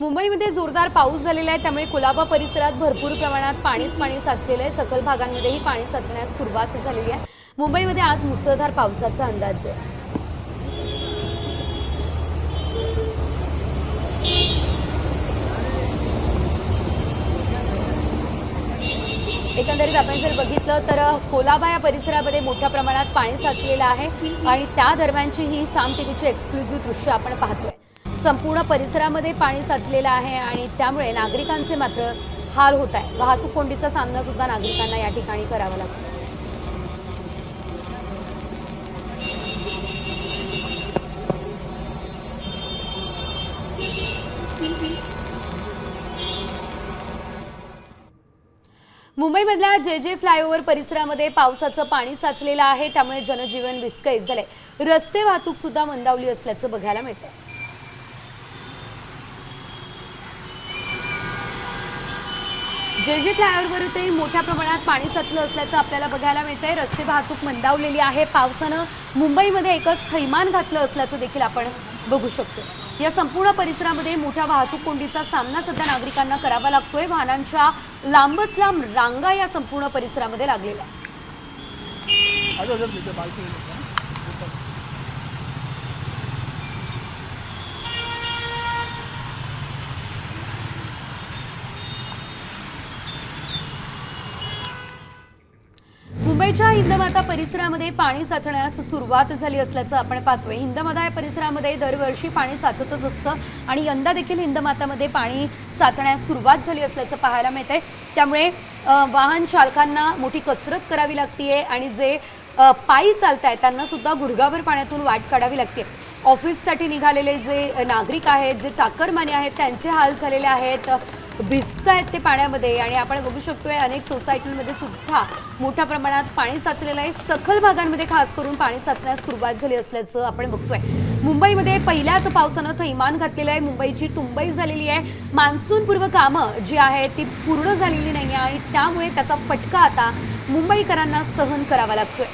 मुंबईमध्ये जोरदार पाऊस झालेला आहे. त्यामुळे कुलाबा परिसरात भरपूर प्रमाणात पाणीच पाणी साचलेलं आहे. सखल भागांमध्येही पाणी साचण्यास सुरुवात झालेली आहे. मुंबईमध्ये आज मुसळधार पावसाचा अंदाज आहे. एकंदरीत आपण जर बघितलं तर कोलाबा या परिसरामध्ये मोठ्या प्रमाणात पाणी साचलेलं आहे. आणि त्या दरम्यानची ही साम टीव्हीची एक्सक्लुझिव्ह दृश्य आपण पाहतोय. संपूर्ण परिसरामध्ये पाणी साचलेलं आहे आणि त्यामुळे नागरिकांचे मात्र हाल होत आहे. वाहतूक कोंडीचा सामना सुद्धा नागरिकांना या ठिकाणी करावा लागतो. मुंबईमधल्या जे जे फ्लायओव्हर परिसरामध्ये पावसाचं पाणी साचलेलं आहे त्यामुळे जनजीवन विस्कळीत झालंय. रस्ते वाहतूक सुद्धा मंदावली असल्याचं बघायला मिळतं जे जे फ्लायओव्हरवरही मोठ्या प्रमाणात पाणी साचलं असल्याचं आपल्याला बघायला मिळतंय. रस्ते वाहतूक मंदावलेली आहे. पावसानं मुंबईमध्ये एकच थैमान घातलं असल्याचं देखील आपण बघू शकतो. या संपूर्ण परिसरामध्ये मोठ्या वाहतूक कोंडीचा सामना सध्या नागरिकांना करावा लागतोय. वाहनांच्या लांबच लांब रांगा या संपूर्ण परिसरामध्ये लागलेल्या पुण्याच्या हिंदमाता परिसरामध्ये पाणी साचण्यास सुरुवात झाली असल्याचं आपण पाहतोय. हिंदमाता या परिसरामध्ये दरवर्षी पाणी साचतच असतं आणि यंदा देखील हिंदमातामध्ये पाणी साचण्यास सुरुवात झाली असल्याचं पाहायला मिळतंय. त्यामुळे वाहन चालकांना मोठी कसरत करावी लागतीये आणि जे पायी पायी आहेत त्यांना सुद्धा गुडघाभर पाण्यातून वाट काढावी लागते ऑफिससाठी निघालेले जे नागरिक आहेत जे चाकरमाने आहेत त्यांचे हाल झालेले आहेत. भिजत आहेत ते पाण्यामध्ये आणि आपण बघू शकतोय अनेक सोसायटीमध्ये सुद्धा मोठ्या प्रमाणात पाणी साचलेलं आहे. सखल भागांमध्ये खास करून पाणी साचण्यास सुरुवात झाली असल्याचं आपण बघतोय. मुंबईमध्ये पहिल्याच पावसानं थैमान घातलेलं आहे. मुंबईची तुंबई झालेली आहे. मान्सूनपूर्व कामं जी आहेत ती पूर्ण झालेली नाही आहे आणि त्यामुळे त्याचा फटका आता मुंबईकरांना सहन करावा लागतोय.